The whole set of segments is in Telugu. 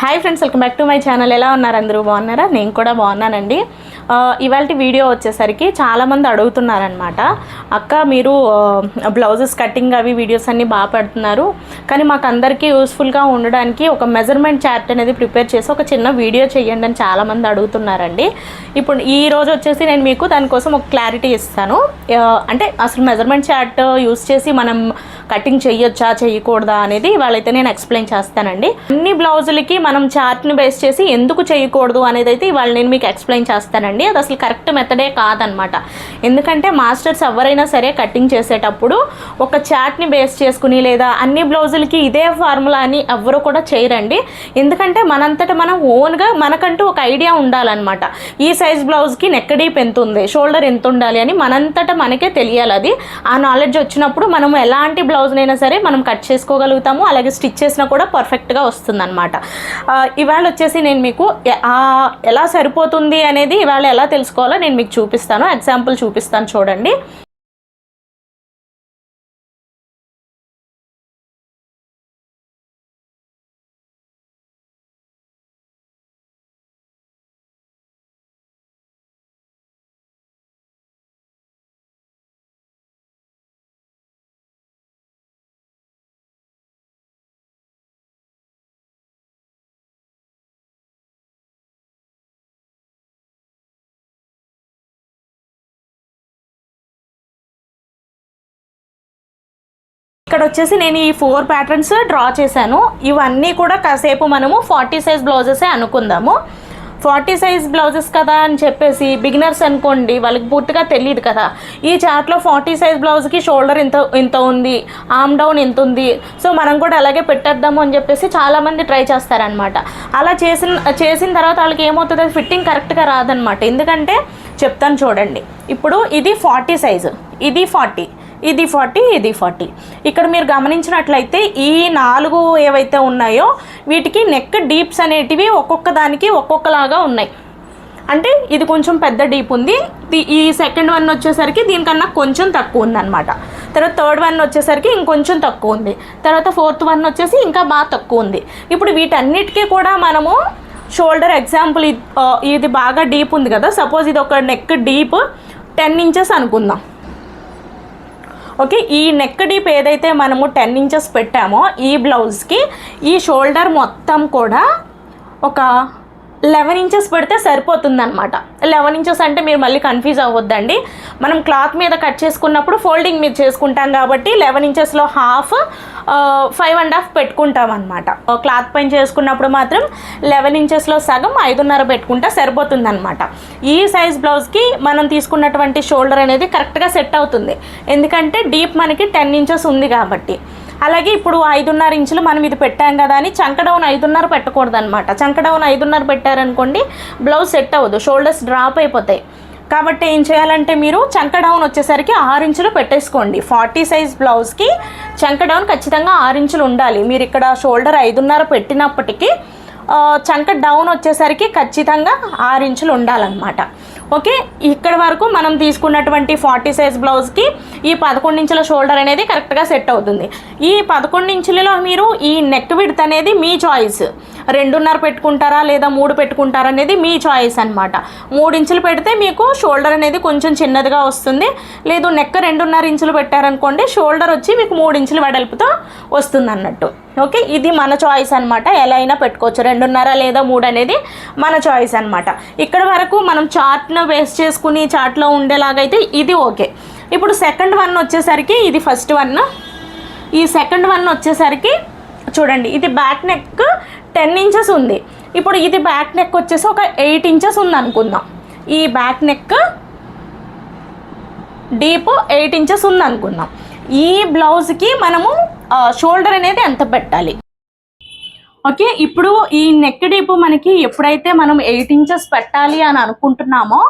Hi friends welcome back to my channel ఎలా ఉన్నారు అందరూ? బాగున్నారా? నేను కూడా బాగున్నానండి. ఇవాళ వీడియో వచ్చేసరికి చాలామంది అడుగుతున్నారనమాట అక్క మీరు బ్లౌజెస్ కటింగ్ అవి వీడియోస్ అన్నీ బాగా పెడుతున్నారు. కానీ మాకు అందరికీ యూస్ఫుల్గా ఉండడానికి ఒక మెజర్మెంట్ చార్ట్ అనేది ప్రిపేర్ చేసి ఒక చిన్న వీడియో చేయండి అని చాలామంది అడుగుతున్నారండి. ఇప్పుడు ఈ రోజు వచ్చేసి నేను మీకు దానికోసం ఒక క్లారిటీ ఇస్తాను. అంటే అసలు మెజర్మెంట్ చార్ట్ యూస్ చేసి మనం కటింగ్ చేయొచ్చా చేయకూడదా అనేది వాళ్ళైతే నేను ఎక్స్ప్లెయిన్ చేస్తానండి. అన్ని బ్లౌజులకి మనం చార్ట్ని బేస్ చేసి ఎందుకు చేయకూడదు అనేది అయితే ఇవాళ నేను మీకు ఎక్స్ప్లెయిన్ చేస్తానండి. అది అసలు కరెక్ట్ మెథడే కాదనమాట. ఎందుకంటే మాస్టర్స్ ఎవరైనా సరే కటింగ్ చేసేటప్పుడు ఒక చార్ట్ని బేస్ చేసుకుని లేదా అన్ని బ్లౌజులకి ఇదే ఫార్ములా అని ఎవరు కూడా చేయరండి. ఎందుకంటే మనంతట మనం ఓన్గా మనకంటూ ఒక ఐడియా ఉండాలన్నమాట. ఈ సైజ్ బ్లౌజ్కి నెక్ డీప్ ఎంత ఉంది షోల్డర్ ఎంత ఉండాలి అని మనంతట మనకే తెలియాలి అది. ఆ నాలెడ్జ్ వచ్చినప్పుడు మనం ఎలాంటి బ్లౌజ్నైనా సరే మనం కట్ చేసుకోగలుగుతాము. అలాగే స్టిచ్ చేసినా కూడా పర్ఫెక్ట్గా వస్తుంది అనమాట ఇవాళ వచ్చేసి నేను మీకు ఎలా సరిపోతుంది అనేది ఇవాళ ఎలా తెలుసుకోవాలో నేను మీకు చూపిస్తాను. ఎగ్జాంపుల్ చూపిస్తాను చూడండి. ఇక్కడ వచ్చేసి నేను ఈ ఫోర్ ప్యాటర్న్స్ డ్రా చేశాను. ఇవన్నీ కూడా కాసేపు మనము ఫార్టీ సైజ్ బ్లౌజెసే అనుకుందాము. ఫార్టీ సైజ్ బ్లౌజెస్ కదా అని చెప్పేసి బిగినర్స్ అనుకోండి వాళ్ళకి పూర్తిగా తెలియదు కదా. ఈ చార్ట్లో ఫార్టీ సైజ్ బ్లౌజ్కి షోల్డర్ ఇంత ఇంత ఉంది ఆమ్ డౌన్ ఇంత ఉంది. సో మనం కూడా అలాగే పెట్టేద్దాము అని చెప్పేసి చాలామంది ట్రై చేస్తారనమాట అలా చేసిన చేసిన తర్వాత వాళ్ళకి ఏమవుతుంది? ఫిట్టింగ్ కరెక్ట్గా రాదనమాట ఎందుకంటే చెప్తాను చూడండి. ఇప్పుడు ఇది ఫార్టీ సైజు ఇది ఫార్టీ ఇది ఫార్టీ ఇది ఫార్టీ. ఇక్కడ మీరు గమనించినట్లయితే ఈ నాలుగు ఏవైతే ఉన్నాయో వీటికి నెక్ డీప్స్ అనేటివి ఒక్కొక్క దానికి ఒక్కొక్కలాగా ఉన్నాయి. అంటే ఇది కొంచెం పెద్ద డీప్ ఉంది. ఈ సెకండ్ వన్ వచ్చేసరికి దీనికన్నా కొంచెం తక్కువ ఉంది అనమాట తర్వాత థర్డ్ వన్ వచ్చేసరికి ఇంకొంచెం తక్కువ ఉంది. తర్వాత ఫోర్త్ వన్ వచ్చేసి ఇంకా బాగా తక్కువ ఉంది. ఇప్పుడు వీటన్నిటికీ కూడా మనము షోల్డర్ ఎగ్జాంపుల్ ఇది ఇది బాగా డీప్ ఉంది కదా. సపోజ్ ఇది ఒక నెక్ డీప్ టెన్ ఇంచెస్ అనుకుందాం. ఓకే ఈ నెక్ డీప్ ఏదైతే మనము టెన్ ఇంచెస్ పెట్టామో ఈ బ్లౌజ్కి ఈ షోల్డర్ మొత్తం కూడా ఒక లెవెన్ ఇంచెస్ పెడితే సరిపోతుంది అనమాట లెవెన్ ఇంచెస్ అంటే మీరు మళ్ళీ కన్ఫ్యూజ్ అవ్వద్దండి. మనం క్లాత్ మీద కట్ చేసుకున్నప్పుడు ఫోల్డింగ్ మీద చేసుకుంటాం కాబట్టి లెవెన్ ఇంచెస్లో హాఫ్ ఫైవ్ అండ్ హాఫ్ పెట్టుకుంటాం అనమాట క్లాత్ పైన చేసుకున్నప్పుడు మాత్రం లెవెన్ ఇంచెస్లో సగం ఐదున్నర పెట్టుకుంటే సరిపోతుంది అనమాట ఈ సైజ్ బ్లౌజ్కి మనం తీసుకున్నటువంటి షోల్డర్ అనేది కరెక్ట్గా సెట్ అవుతుంది. ఎందుకంటే డీప్ మనకి టెన్ ఇంచెస్ ఉంది కాబట్టి. అలాగే ఇప్పుడు ఐదున్నర ఇంచులు మనం ఇది పెట్టాం కదా అని చంక డౌన్ ఐదున్నర పెట్టకూడదు అనమాట చంక డౌన్ ఐదున్నర పెట్టారనుకోండి బ్లౌజ్ సెట్ అవ్వదు షోల్డర్స్ డ్రాప్ అయిపోతాయి. కాబట్టి ఏం చేయాలంటే మీరు చంక డౌన్ వచ్చేసరికి ఆరు ఇంచులు పెట్టేసుకోండి. ఫార్టీ సైజ్ బ్లౌజ్కి చంక డౌన్ ఖచ్చితంగా ఆరు ఇంచులు ఉండాలి. మీరు ఇక్కడ షోల్డర్ ఐదున్నర పెట్టినప్పటికీ చంక డౌన్ వచ్చేసరికి ఖచ్చితంగా ఆరు ఇంచులు ఉండాలన్నమాట. ఓకే? ఇక్కడ వరకు మనం తీసుకున్నటువంటి ఫార్టీ సైజ్ బ్లౌజ్కి ఈ పదకొండు ఇంచుల షోల్డర్ అనేది కరెక్ట్గా సెట్ అవుతుంది. ఈ పదకొండు ఇంచులలో మీరు ఈ నెక్ విడ్త్ అనేది మీ చాయిస్ రెండున్నర పెట్టుకుంటారా లేదా మూడు పెట్టుకుంటారా అనేది మీ చాయిస్ అనమాట మూడు ఇంచులు పెడితే మీకు షోల్డర్ అనేది కొంచెం చిన్నదిగా వస్తుంది. లేదు నెక్ రెండున్నర ఇంచులు పెట్టారనుకోండి షోల్డర్ వచ్చి మీకు మూడు ఇంచులు వెడల్పుతో వస్తుంది అన్నట్టు ఓకే ఇది మన చాయిస్ అనమాట ఎలా అయినా పెట్టుకోవచ్చు. రెండున్నర లేదా మూడు అనేది మన చాయిస్ అనమాట ఇక్కడ వరకు మనం చార్ట్ను బేస్ చేసుకుని చార్ట్లో ఉండేలాగైతే ఇది ఓకే ఇప్పుడు సెకండ్ వన్ వచ్చేసరికి ఇది ఫస్ట్ వన్ ఈ సెకండ్ వన్ వచ్చేసరికి చూడండి ఇది బ్యాక్ నెక్ టెన్ ఇంచెస్ ఉంది. ఇప్పుడు ఇది బ్యాక్ నెక్ వచ్చేసి ఒక ఎయిట్ ఇంచెస్ ఉంది అనుకుందాం ఈ back neck deep eight inches ఉంది అనుకుందాం ఈ బ్లౌజ్కి మనము షోల్డర్ అనేది ఎంత పెట్టాలి? ఓకే ఇప్పుడు ఈ నెక్ డీప్ మనకి ఎప్పుడైతే మనం ఎయిట్ ఇంచెస్ పెట్టాలి అని అనుకుంటున్నామో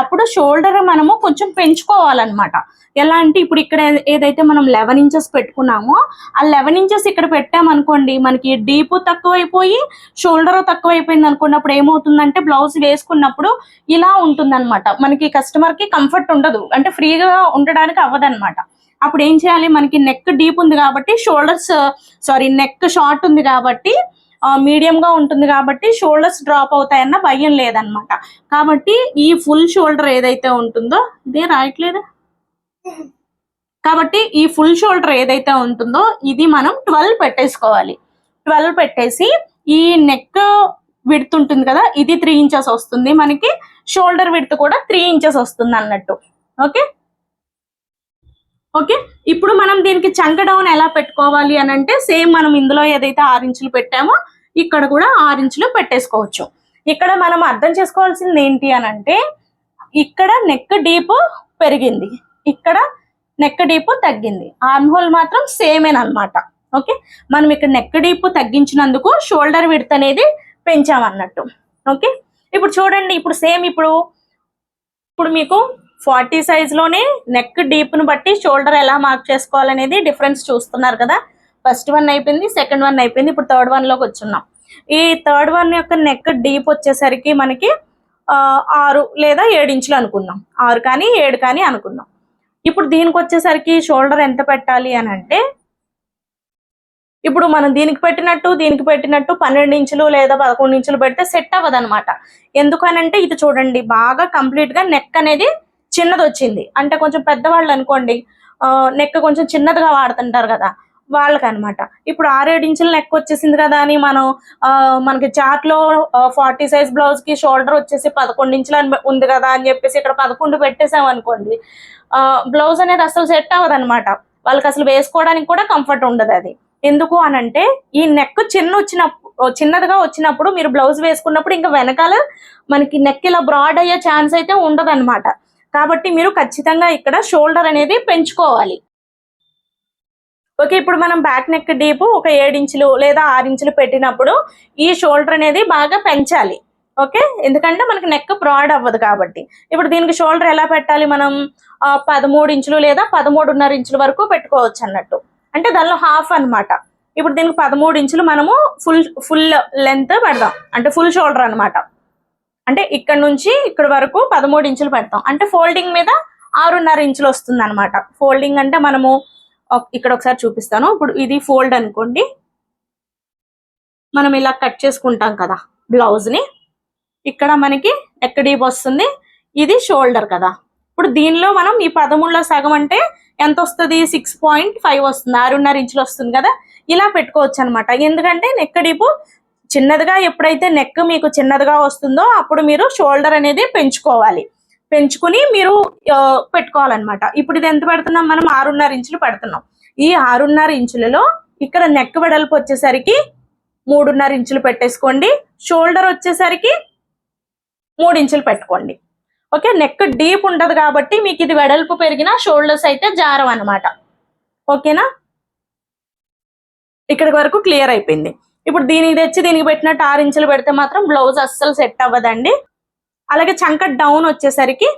అప్పుడు షోల్డర్ మనము కొంచెం పెంచుకోవాలన్నమాట. ఎలా అంటే ఇప్పుడు ఇక్కడ ఏదైతే మనం లెవెన్ ఇంచెస్ పెట్టుకున్నామో ఆ లెవెన్ ఇంచెస్ ఇక్కడ పెట్టామనుకోండి మనకి డీప్ తక్కువైపోయి షోల్డర్ తక్కువైపోయింది అనుకున్నప్పుడు ఏమవుతుందంటే బ్లౌజ్ వేసుకున్నప్పుడు ఇలా ఉంటుందన్నమాట. మనకి కస్టమర్కి కంఫర్ట్ ఉండదు. అంటే ఫ్రీగా ఉండడానికి అవ్వదన్నమాట. అప్పుడు ఏం చేయాలి? మనకి నెక్ డీప్ ఉంది కాబట్టి షోల్డర్స్ సారీ నెక్ షార్ట్ ఉంది కాబట్టి మీడియంగా ఉంటుంది కాబట్టి షోల్డర్స్ డ్రాప్ అవుతాయన్న భయం లేదనమాట కాబట్టి ఈ ఫుల్ షోల్డర్ ఏదైతే ఉంటుందో ఇదే రాయట్లేదా? కాబట్టి ఈ ఫుల్ షోల్డర్ ఏదైతే ఉంటుందో ఇది మనం ట్వెల్వ్ పెట్టేసుకోవాలి. ట్వెల్వ్ పెట్టేసి ఈ నెక్ విడ్త్ ఉంటుంది కదా ఇది త్రీ ఇంచెస్ వస్తుంది. మనకి షోల్డర్ విడ్త్ కూడా త్రీ ఇంచెస్ వస్తుంది అన్నట్టు. ఓకే? ఓకే? ఇప్పుడు మనం దీనికి చంక డౌన్ ఎలా పెట్టుకోవాలి అని అంటే సేమ్ మనం ఇందులో ఏదైతే ఆరు ఇంచులు పెట్టామో ఇక్కడ కూడా ఆరు ఇంచులు పెట్టేసుకోవచ్చు. ఇక్కడ మనం అర్థం చేసుకోవాల్సింది ఏంటి అని అంటే ఇక్కడ నెక్ డీప్ పెరిగింది. ఇక్కడ నెక్ డీప్ తగ్గింది. ఆర్మ్ హోల్ మాత్రం సేమేన్ అన్నమాట. ఓకే మనం ఇక్కడ నెక్ డీప్ తగ్గించినందుకు షోల్డర్ విడత్ అనేది పెంచామన్నట్టు. ఓకే ఇప్పుడు చూడండి ఇప్పుడు సేమ్ ఇప్పుడు ఇప్పుడు మీకు ఫార్టీ లోనే నెక్ డీప్ను బట్టి షోల్డర్ ఎలా మార్క్ చేసుకోవాలనేది డిఫరెన్స్ చూస్తున్నారు కదా? ఫస్ట్ వన్ అయిపోయింది సెకండ్ వన్ అయిపోయింది ఇప్పుడు థర్డ్ వన్లోకి వచ్చున్నాం. ఈ థర్డ్ వన్ యొక్క నెక్ డీప్ వచ్చేసరికి మనకి ఆరు లేదా ఏడు ఇంచులు అనుకుందాం ఆరు కానీ ఏడు కానీ అనుకుందాం ఇప్పుడు దీనికి వచ్చేసరికి షోల్డర్ ఎంత పెట్టాలి అని అంటే ఇప్పుడు మనం దీనికి పెట్టినట్టు దీనికి పెట్టినట్టు పన్నెండు ఇంచులు లేదా పదకొండు ఇంచులు పెడితే సెట్ అవ్వదు అనమాట ఎందుకనంటే ఇది చూడండి బాగా కంప్లీట్గా నెక్ అనేది చిన్నది వచ్చింది అంటే కొంచెం పెద్దవాళ్ళు అనుకోండి నెక్ కొంచెం చిన్నదిగా వాడుతుంటారు కదా. వాళ్ళకి అనమాట ఇప్పుడు ఆరేడు ఇంచుల నెక్ వచ్చేసింది కదా అని మనం ఆ, మనకి చార్ట్లో ఫార్టీ సైజ్ బ్లౌజ్కి షోల్డర్ వచ్చేసి పదకొండు ఇంచులు అని ఉంది కదా అని చెప్పేసి ఇక్కడ పదకొండు పెట్టేసాం అనుకోండి. బ్లౌజ్ అనేది అసలు సెట్ అవ్వదు అనమాట వాళ్ళకి అసలు వేసుకోవడానికి కూడా కంఫర్ట్ ఉండదు అది. ఎందుకు అని అంటే ఈ నెక్ చిన్న వచ్చినప్పుడు చిన్నదిగా వచ్చినప్పుడు మీరు బ్లౌజ్ వేసుకున్నప్పుడు ఇంకా వెనకాల మనకి నెక్ ఇలా బ్రాడ్ అయ్యే ఛాన్స్ అయితే ఉండదు కాబట్టి మీరు ఖచ్చితంగా ఇక్కడ షోల్డర్ అనేది పెంచుకోవాలి. ఓకే ఇప్పుడు మనం బ్యాక్ నెక్ డీప్ ఒక ఏడు ఇంచులు లేదా ఆరు ఇంచులు పెట్టినప్పుడు ఈ షోల్డర్ అనేది బాగా పెంచాలి. ఓకే ఎందుకంటే మనకి నెక్ బ్రాడ్ అవ్వదు కాబట్టి. ఇప్పుడు దీనికి షోల్డర్ ఎలా పెట్టాలి మనం? పదమూడు ఇంచులు లేదా పదమూడున్నర ఇంచుల వరకు పెట్టుకోవచ్చు అన్నట్టు. అంటే దానిలో హాఫ్ అన్నమాట. ఇప్పుడు దీనికి పదమూడు ఇంచులు మనము ఫుల్ ఫుల్ లెంత్ పెడదాం. అంటే ఫుల్ షోల్డర్ అన్నమాట. అంటే ఇక్కడ నుంచి ఇక్కడ వరకు పదమూడు ఇంచులు పెడతాం. అంటే ఫోల్డింగ్ మీద ఆరున్నర ఇంచులు వస్తుంది అనమాట ఫోల్డింగ్ అంటే మనము ఇక్కడ ఒకసారి చూపిస్తాను. ఇప్పుడు ఇది ఫోల్డ్ అనుకోండి. మనం ఇలా కట్ చేసుకుంటాం కదా బ్లౌజ్ని. ఇక్కడ మనకి నెక్ డీప్ వస్తుంది? ఇది షోల్డర్ కదా. ఇప్పుడు దీనిలో మనం ఈ పదమూడులో సగం అంటే ఎంత వస్తుంది? సిక్స్ పాయింట్ ఫైవ్ వస్తుంది. ఆరున్నర ఇంచులు వస్తుంది కదా. ఇలా పెట్టుకోవచ్చు అనమాట ఎందుకంటే నెక్ డీపు చిన్నదిగా ఎప్పుడైతే నెక్ మీకు చిన్నదిగా వస్తుందో అప్పుడు మీరు షోల్డర్ అనేది పెంచుకోవాలి. పెంచుకుని మీరు పెట్టుకోవాలన్నమాట. ఇప్పుడు ఇది ఎంత పెడుతున్నాం? మనం ఆరున్నర ఇంచులు పెడుతున్నాం. ఈ ఆరున్నర ఇంచులలో ఇక్కడ నెక్ వెడల్పు వచ్చేసరికి మూడున్నర ఇంచులు పెట్టేసుకోండి. షోల్డర్ వచ్చేసరికి మూడు ఇంచులు పెట్టుకోండి. ఓకే? నెక్ డీప్ ఉండదు కాబట్టి మీకు ఇది వెడల్పు పెరిగిన షోల్డర్స్ అయితే జారం అనమాట ఓకేనా? ఇక్కడి వరకు క్లియర్ అయిపోయింది. ఇప్పుడు దీనికి తెచ్చి దీనికి పెట్టినట్టు ఆరు ఇంచులు పెడితే మాత్రం బ్లౌజ్ అస్సలు సెట్ అవ్వదండి. అలాగే చంక డౌన్ వచ్చేసరికి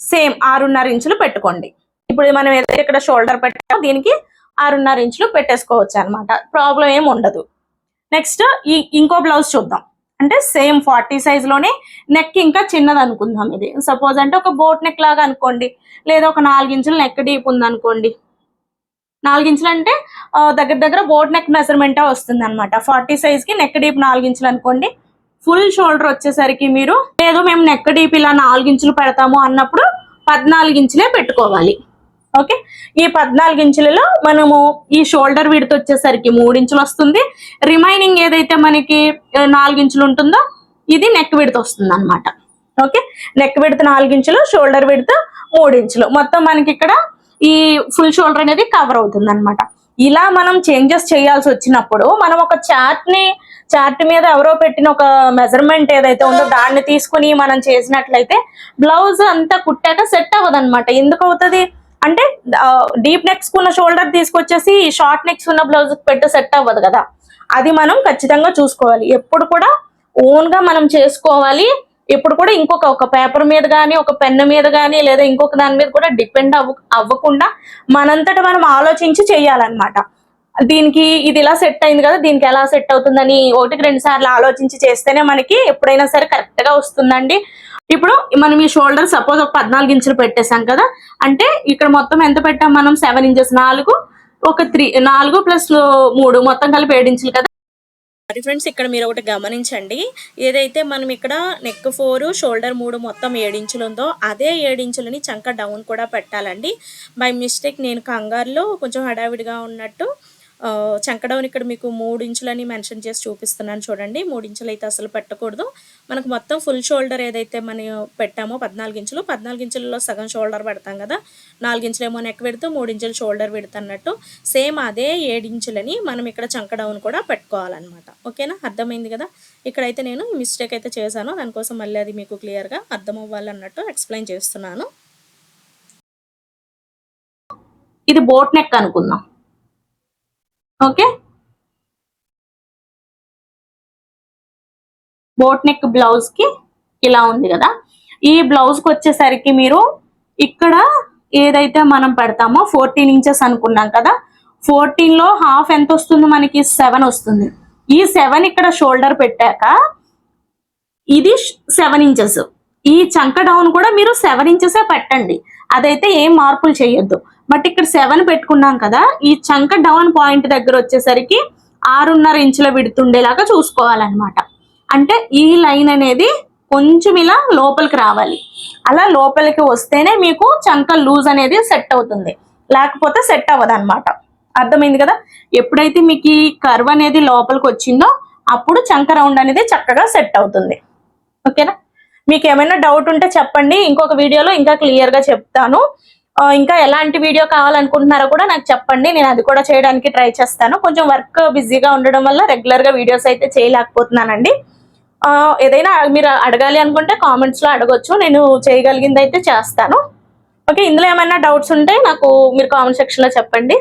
సేమ్ ఆరున్నర ఇంచులు పెట్టుకోండి. ఇప్పుడు మనం ఏదైతే ఇక్కడ షోల్డర్ పెట్టామో దీనికి ఆరున్నర ఇంచులు పెట్టేసుకోవచ్చు అనమాట ప్రాబ్లం ఏం ఉండదు. నెక్స్ట్ ఈ ఇంకో బ్లౌజ్ చూద్దాం. అంటే సేమ్ ఫార్టీ సైజ్లోనే నెక్ ఇంకా చిన్నది అనుకుందాం ఇది. సపోజ్ అంటే ఒక బోట్ నెక్ లాగా అనుకోండి. లేదా ఒక నాలుగు ఇంచుల నెక్ డీప్ ఉంది అనుకోండి. నాలుగు అంటే దగ్గర దగ్గర బోట్ నెక్ మెజర్మెంట్ వస్తుంది అనమాట ఫార్టీ సైజ్కి నెక్ డీప్ నాలుగించులు అనుకోండి. ఫుల్ షోల్డర్ వచ్చేసరికి మీరు లేదు మేము నెక్క డీప్ ఇలా నాలుగు ఇంచులు పెడతాము అన్నప్పుడు పద్నాలుగు ఇంచులే పెట్టుకోవాలి. ఓకే? ఈ పద్నాలుగు ఇంచులలో మనము ఈ షోల్డర్ విడత వచ్చేసరికి మూడు ఇంచులు వస్తుంది. రిమైనింగ్ ఏదైతే మనకి ఆ, నాలుగు ఇంచులు ఉంటుందో ఇది నెక్ విడత వస్తుంది అనమాట ఓకే? నెక్ విడత నాలుగు ఇంచులు షోల్డర్ విడత మూడు ఇంచులు. మొత్తం మనకి ఇక్కడ ఈ ఫుల్ షోల్డర్ అనేది కవర్ అవుతుంది అనమాట ఇలా మనం చేంజెస్ చేయాల్సి వచ్చినప్పుడు మనం ఒక చాట్ని చార్ట్ మీద ఎవరో పెట్టిన ఒక మెజర్మెంట్ ఏదైతే ఉందో దాన్ని తీసుకుని మనం చేసినట్లయితే బ్లౌజ్ అంతా కుట్టాక సెట్ అవ్వదు అనమాట ఎందుకు అవుతుంది? అంటే డీప్ నెక్స్ ఉన్న షోల్డర్ తీసుకొచ్చేసి షార్ట్ నెక్స్ ఉన్న బ్లౌజ్ పెట్టి సెట్ అవ్వదు కదా. అది మనం ఖచ్చితంగా చూసుకోవాలి. ఎప్పుడు కూడా ఓన్గా మనం చేసుకోవాలి. ఇప్పుడు కూడా ఇంకొక ఒక పేపర్ మీద కానీ ఒక పెన్ మీద కానీ లేదా ఇంకొక దాని మీద కూడా డిపెండ్ అవ్వ అవ్వకుండా మనంతట మనం ఆలోచించి చేయాలన్నమాట. దీనికి ఇది ఇలా సెట్ అయింది కదా దీనికి ఎలా సెట్ అవుతుందని ఒకటికి రెండు సార్లు ఆలోచించి చేస్తేనే మనకి ఎప్పుడైనా సరే కరెక్ట్గా వస్తుందండి. ఇప్పుడు మనం ఈ షోల్డర్ సపోజ్ ఒక పద్నాలుగు ఇంచులు పెట్టేసాం కదా అంటే ఇక్కడ మొత్తం ఎంత పెట్టాం మనం? సెవెన్ ఇంచెస్ నాలుగు ఒక త్రీ నాలుగు ప్లస్ మూడు మొత్తం కలిపి ఏడు ఇంచులు కదా. మరి ఫ్రెండ్స్ ఇక్కడ మీరు ఒకటి గమనించండి. ఏదైతే మనం ఇక్కడ నెక్ ఫోర్ షోల్డర్ మూడు మొత్తం ఏడించులు ఉందో అదే ఏడించులని చంక డౌన్ కూడా పెట్టాలండి. బై మిస్టేక్ నేను కంగారులో కొంచెం హడావిడిగా ఉన్నట్టు ఆ, చంక డౌన్ ఇక్కడ మీకు మూడు ఇంచులని మెన్షన్ చేసి చూపిస్తున్నాను చూడండి. మూడు ఇంచులు అయితే అసలు పెట్టకూడదు. మనకు మొత్తం ఫుల్ షోల్డర్ ఏదైతే మనం పెట్టామో పద్నాలుగు ఇంచులు పద్నాలుగు ఇంచులలో సగం షోల్డర్ పెడతాం కదా. నాలుగు ఇంచులేమో నెక్ పెడుతూ మూడు ఇంచులు షోల్డర్ పెడుతున్నట్టు సేమ్ అదే ఏడు ఇంచులని మనం ఇక్కడ చంక కూడా పెట్టుకోవాలన్నమాట. ఓకేనా? అర్థమైంది కదా? ఇక్కడైతే నేను మిస్టేక్ అయితే చేశాను. దానికోసం మళ్ళీ అది మీకు క్లియర్గా అర్థం అవ్వాలన్నట్టు ఎక్స్ప్లెయిన్ చేస్తున్నాను. ఇది బోట్ నెక్ అనుకుందాం. ఓకే? బోట్ నెక్ బ్లౌజ్కి ఇలా ఉంది కదా? ఈ బ్లౌజ్కి వచ్చేసరికి మీరు ఇక్కడ ఏదైతే మనం పెడతామో ఫోర్టీన్ ఇంచెస్ అనుకున్నాం కదా? ఫోర్టీన్లో హాఫ్ ఎంత వస్తుంది మనకి? సెవెన్ వస్తుంది. ఈ సెవెన్ ఇక్కడ షోల్డర్ పెట్టాక ఇది సెవెన్ ఇంచెస్. ఈ చంక డౌన్ కూడా మీరు సెవెన్ ఇంచెసే పెట్టండి. అదైతే ఏం మార్పులు చేయొద్దు. బట్ ఇక్కడ సెవెన్ పెట్టుకున్నాం కదా ఈ చంక డౌన్ పాయింట్ దగ్గర వచ్చేసరికి ఆరున్నర ఇంచుల విడుతుండేలాగా చూసుకోవాలన్నమాట. అంటే ఈ లైన్ అనేది కొంచెం ఇలా లోపలికి రావాలి. అలా లోపలికి వస్తేనే మీకు చంక లూజ్ అనేది సెట్ అవుతుంది. లేకపోతే సెట్ అవ్వదు అనమాట అర్థమైంది కదా? ఎప్పుడైతే మీకు ఈ కర్వ్ అనేది లోపలికి వచ్చిందో అప్పుడు చంక రౌండ్ అనేది చక్కగా సెట్ అవుతుంది. ఓకేనా? మీకు ఏమైనా డౌట్ ఉంటే చెప్పండి. ఇంకొక వీడియోలో ఇంకా క్లియర్గా చెప్తాను. ఇంకా ఎలాంటి వీడియో కావాలనుకుంటున్నారో కూడా నాకు చెప్పండి. నేను అది కూడా చేయడానికి ట్రై చేస్తాను. కొంచెం వర్క్ బిజీగా ఉండడం వల్ల రెగ్యులర్గా వీడియోస్ అయితే చేయలేకపోతున్నానండి. ఏదైనా మీరు అడగాలి అనుకుంటే కామెంట్స్లో అడగొచ్చు. నేను చేయగలిగింది అయితే చేస్తాను. ఓకే ఇందులో ఏమైనా డౌట్స్ ఉంటే నాకు మీరు కామెంట్ సెక్షన్లో చెప్పండి.